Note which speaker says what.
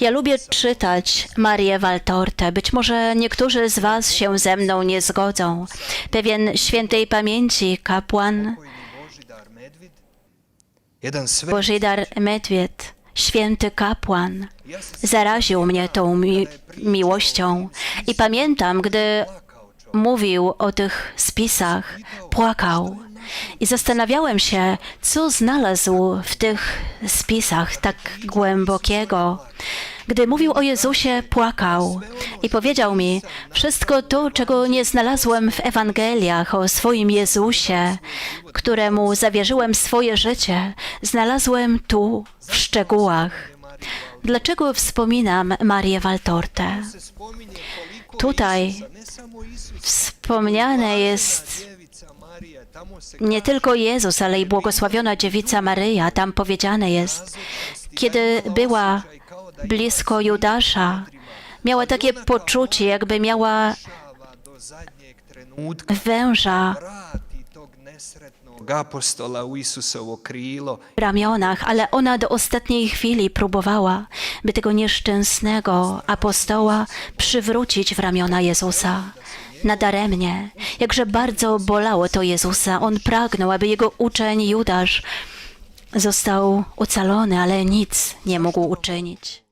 Speaker 1: Ja lubię czytać Marię Waltortę. Być może niektórzy z Was się ze mną nie zgodzą. Pewien świętej pamięci kapłan Bożidar Medwied, święty kapłan, zaraził mnie tą mi miłością. I pamiętam, gdy mówił o tych spisach, płakał. I zastanawiałem się, co znalazł w tych spisach tak głębokiego. Gdy mówił o Jezusie, płakał i powiedział mi: Wszystko to, czego nie znalazłem w Ewangeliach o swoim Jezusie, któremu zawierzyłem swoje życie, znalazłem tu w szczegółach. Dlaczego wspominam Marię Waltortę? Tutaj wspomniane jest nie tylko Jezus, ale i błogosławiona dziewica Maryja. Tam powiedziane jest, kiedy była blisko Judasza, miała takie poczucie, jakby miała węża
Speaker 2: apostola
Speaker 1: w ramionach, ale ona do ostatniej chwili próbowała, by tego nieszczęsnego apostoła przywrócić w ramiona Jezusa. Nadaremnie, jakże bardzo bolało to Jezusa. On pragnął, aby jego uczeń Judasz został ocalony, ale nic nie mógł uczynić.